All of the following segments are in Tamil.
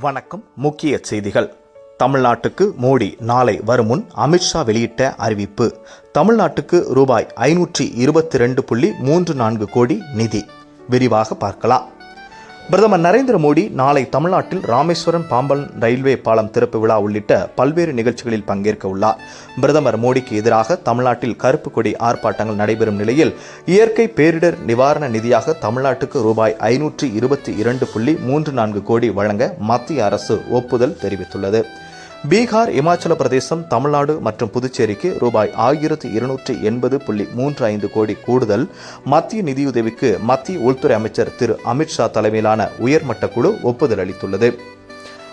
வணக்கம். முக்கிய செய்திகள். தமிழ்நாட்டுக்கு மோடி நாளை வரும் முன் அமித்ஷா வெளியிட்ட அறிவிப்பு. தமிழ்நாட்டுக்கு ரூபாய் ஐநூற்றி இருபத்தி ரெண்டு புள்ளி மூன்று நான்கு கோடி நிதி. விரிவாக பார்க்கலாம். பிரதமர் நரேந்திர மோடி நாளை தமிழ்நாட்டில் ராமேஸ்வரம் பாம்பன் ரயில்வே பாலம் திறப்பு விழா உள்ளிட்ட பல்வேறு நிகழ்ச்சிகளில் பங்கேற்க உள்ளார். பிரதமர் மோடிக்கு எதிராக தமிழ்நாட்டில் கருப்பு கொடி ஆர்ப்பாட்டங்கள் நடைபெறும் நிலையில் இயற்கை பேரிடர் நிவாரண நிதியாக தமிழ்நாட்டுக்கு ரூபாய் ஐநூற்றி இருபத்தி இரண்டு புள்ளி மூன்று நான்கு கோடி வழங்க மத்திய அரசு ஒப்புதல் தெரிவித்துள்ளது. பீகார் இமாச்சல பிரதேசம் தமிழ்நாடு மற்றும் புதுச்சேரிக்கு ரூபாய் ஆயிரத்தி இருநூற்றி எண்பது புள்ளி மூன்று ஐந்து கோடி கூடுதல். மத்திய நிதியுதவிக்கு மத்திய உள்துறை அமைச்சர் திரு அமித்ஷா தலைமையிலான உயர்மட்ட குழு ஒப்புதல் அளித்துள்ளது.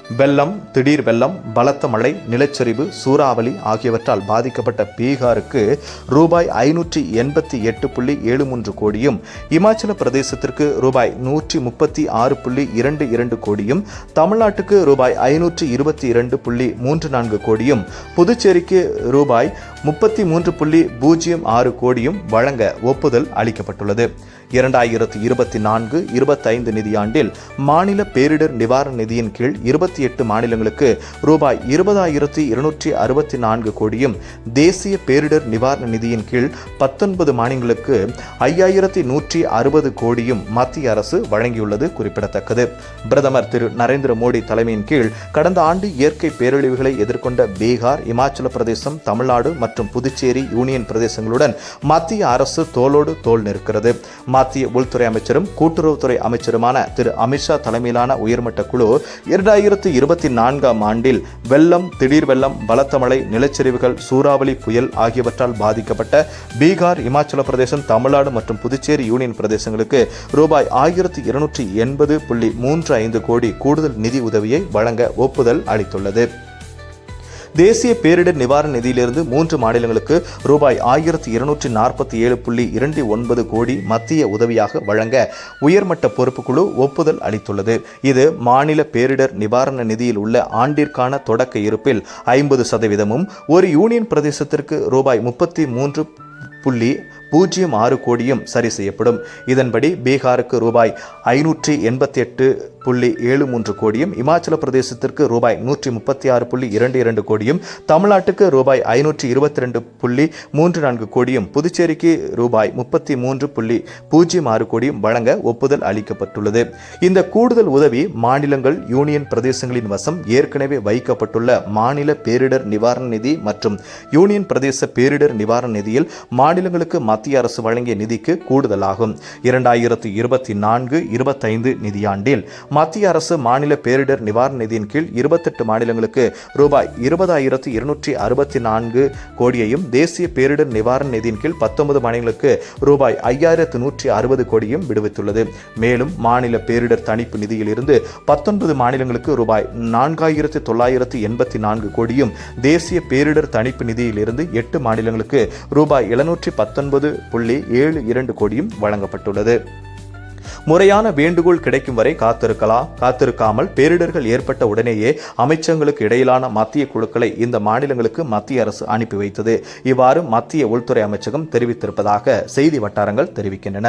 வெள்ளம் திடீர் வெள்ளம் பலத்த மழை நிலச்சரிவு சூறாவளி ஆகியவற்றால் பாதிக்கப்பட்ட பீகாருக்கு ரூபாய் ஐநூற்றி எண்பத்தி எட்டு புள்ளி ஏழு மூன்று கோடியும் இமாச்சல பிரதேசத்திற்கு ரூபாய் நூற்றி முப்பத்தி ஆறு புள்ளி இரண்டு இரண்டு கோடியும் தமிழ்நாட்டுக்கு ரூபாய் ஐநூற்றி இருபத்தி இரண்டு புள்ளி மூன்று நான்கு கோடியும் புதுச்சேரிக்கு ரூபாய் முப்பத்தி மூன்று புள்ளி பூஜ்ஜியம் ஆறு கோடியும் வழங்க ஒப்புதல் அளிக்கப்பட்டுள்ளது. இரண்டாயிரத்து இருபத்தி நான்கு இருபத்தைந்து நிதியாண்டில் மாநில பேரிடர் நிவாரண நிதியின் கீழ் இருபத்தி எட்டு மாநிலங்களுக்கு ரூபாய் இருபதாயிரத்து இருநூற்றி அறுபத்தி நான்கு கோடியும் தேசிய பேரிடர் நிவாரண நிதியின் கீழ் பத்தொன்பது மாநிலங்களுக்கு ஐயாயிரத்தி நூற்றி அறுபது கோடியும் மத்திய அரசு வழங்கியுள்ளது குறிப்பிடத்தக்கது. பிரதமர் திரு நரேந்திர மோடி தலைமையின் கீழ் கடந்த ஆண்டு இயற்கை பேரழிவுகளை எதிர்கொண்ட பீகார் இமாச்சல பிரதேசம் தமிழ்நாடு மற்றும் புதுச்சேரி யூனியன் பிரதேசங்களுடன் மத்திய அரசு தோளோடு தோல் நிற்கிறது. மத்திய உள்துறை அமைச்சரும் கூட்டுறவுத்துறை அமைச்சருமான திரு அமித்ஷா தலைமையிலான உயர்மட்ட குழு இரண்டாயிரத்தி இருபத்தி நான்காம் ஆண்டில் வெள்ளம் திடீர் வெள்ளம் பலத்த மழை நிலச்சரிவுகள் சூறாவளி புயல் ஆகியவற்றால் பாதிக்கப்பட்ட பீகார் இமாச்சல பிரதேசம் தமிழ்நாடு மற்றும் புதுச்சேரி யூனியன் பிரதேசங்களுக்கு ரூபாய் ஆயிரத்தி இருநூற்றி எண்பது புள்ளி மூன்று ஐந்து கோடி கூடுதல் நிதி உதவியை வழங்க ஒப்புதல் அளித்துள்ளது. தேசிய பேரிடர் நிவாரண நிதியிலிருந்து மூன்று மாநிலங்களுக்கு ரூபாய் ஆயிரத்தி இருநூற்றி நாற்பத்தி ஏழு புள்ளி இரண்டு ஒன்பது கோடி மத்திய உதவியாக வழங்க உயர்மட்ட பொறுப்புக்குழு ஒப்புதல் அளித்துள்ளது. இது மாநில பேரிடர் நிவாரண நிதியில் உள்ள ஆண்டிற்கான தொடக்க இருப்பில் ஐம்பது சதவீதமும் ஒரு யூனியன் பிரதேசத்திற்கு ரூபாய் முப்பத்தி மூன்று புள்ளி பூஜ்ஜியம் ஆறு கோடியும் சரி செய்யப்படும். இதன்படி பீகாருக்கு ரூபாய் ஐநூற்றி எண்பத்தி எட்டு புள்ளி ஏழு மூன்று கோடியும் இமாச்சல பிரதேசத்திற்கு ரூபாய் நூற்றி முப்பத்தி ஆறு புள்ளி இரண்டு இரண்டு கோடியும் தமிழ்நாட்டுக்கு ரூபாய் ஐநூற்றி இருபத்தி ரெண்டு புள்ளி மூன்று நான்கு கோடியும் புதுச்சேரிக்கு ரூபாய் முப்பத்தி மூன்று புள்ளி பூஜ்ஜியம் ஆறு கோடியும் வழங்க ஒப்புதல் அளிக்கப்பட்டுள்ளது. இந்த கூடுதல் உதவி மாநிலங்கள் யூனியன் பிரதேசங்களின் வசம் ஏற்கனவே வைக்கப்பட்டுள்ள மாநில பேரிடர் நிவாரண நிதி மற்றும் யூனியன் பிரதேச பேரிடர் நிவாரண நிதியில் மாநிலங்களுக்கு மத்திய அரசு வழங்கிய நிதிக்கு கூடுதலாகும். இரண்டாயிரத்து இருபத்தி நான்கு இருபத்தைந்து நிதியாண்டில் மத்திய அரசு மாநில பேரிடர் நிவாரண நிதியின் கீழ் இருபத்தெட்டு மாநிலங்களுக்கு ரூபாய் இருபதாயிரத்து இருநூற்றி அறுபத்தி நான்கு கோடியையும் தேசிய பேரிடர் நிவாரண நிதியின் கீழ் பத்தொன்பது மாநிலங்களுக்கு ரூபாய் ஐயாயிரத்து நூற்றி அறுபது கோடியும் விடுவித்துள்ளது. மேலும் மாநில பேரிடர் தணிப்பு நிதியிலிருந்து பத்தொன்பது மாநிலங்களுக்கு ரூபாய் நான்காயிரத்து தொள்ளாயிரத்து எண்பத்தி நான்கு கோடியும் தேசிய பேரிடர் தணிப்பு நிதியிலிருந்து எட்டு மாநிலங்களுக்கு ரூபாய் எழுநூற்றி பத்தொன்பது புள்ளி ஏழு இரண்டு கோடியும் வழங்கப்பட்டுள்ளது. முறையான வேண்டுகோள் கிடைக்கும் வரை காத்திருக்கலாம் காத்திருக்காமல் பேரிடர்கள் ஏற்பட்ட உடனேயே அமைச்சங்களுக்கு இடையிலான மத்திய குழுக்களை இந்த மாநிலங்களுக்கு மத்திய அரசு அனுப்பி வைத்தது. இவ்வாறு மத்திய உள்துறை அமைச்சகம் தெரிவித்திருப்பதாக செய்தி வட்டாரங்கள் தெரிவிக்கின்றன.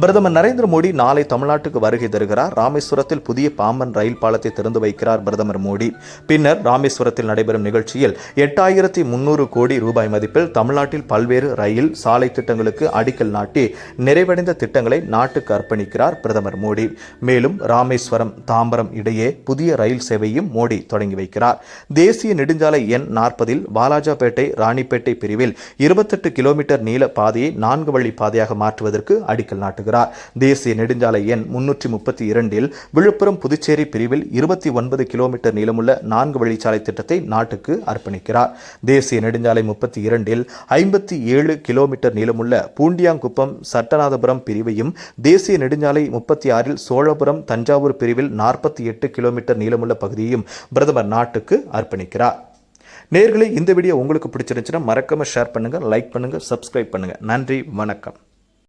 பிரதமர் நரேந்திர மோடி நாளை தமிழ்நாட்டுக்கு வருகை தருகிறார். ராமேஸ்வரத்தில் புதிய பாம்பன் ரயில் பாலத்தை திறந்து வைக்கிறார் பிரதமர் மோடி. பின்னர் ராமேஸ்வரத்தில் நடைபெறும் நிகழ்ச்சியில் எட்டாயிரத்தி முன்னூறு கோடி ரூபாய் மதிப்பில் தமிழ்நாட்டில் பல்வேறு ரயில் சாலை திட்டங்களுக்கு அடிக்கல் நாட்டி நிறைவடைந்த திட்டங்களை நாட்டுக்கு அர்ப்பணிக்கிறார் பிரதமர் மோடி. மேலும் ராமேஸ்வரம் தாம்பரம் இடையே புதிய ரயில் சேவையும் மோடி தொடங்கி வைக்கிறார். தேசிய நெடுஞ்சாலை எண் நாற்பதில் வாலாஜாபேட்டை ராணிப்பேட்டை பிரிவில் இருபத்தெட்டு கிலோமீட்டர் நீள பாதையை நான்கு வழி பாதையாக மாற்றுவதற்கு அடிக்கல் நாட்டுகிறார். தேசிய நெடுஞ்சாலை எண் முன்னூற்றி முப்பத்தி இரண்டில் விழுப்புரம் புதுச்சேரி பிரிவில் இருபத்தி ஒன்பது கிலோமீட்டர் நீளமுள்ள நான்கு வழிச்சாலை திட்டத்தை நாட்டுக்கு அர்ப்பணிக்கிறார். தேசிய நெடுஞ்சாலை முப்பத்தி இரண்டில் ஐம்பத்தி ஏழு கிலோமீட்டர் நீளமுள்ள பூண்டியாங்குப்பம் சட்டநாதபுரம் பிரிவையும் தேசிய நெடுஞ்சாலை முப்பத்தி ஆறில் சோழபுரம் தஞ்சாவூர் பிரிவில் நாற்பத்தி எட்டு கிலோமீட்டர் நீளமுள்ள பகுதியையும் பிரதமர் நாட்டுக்கு அர்ப்பணிக்கிறார். நேர்களை இந்த வீடியோ உங்களுக்கு பிடிச்சிருந்துச்சுன்னா மறக்காமல் ஷேர் பண்ணுங்க லைக் பண்ணுங்க சப்ஸ்கிரைப் பண்ணுங்க. நன்றி வணக்கம்.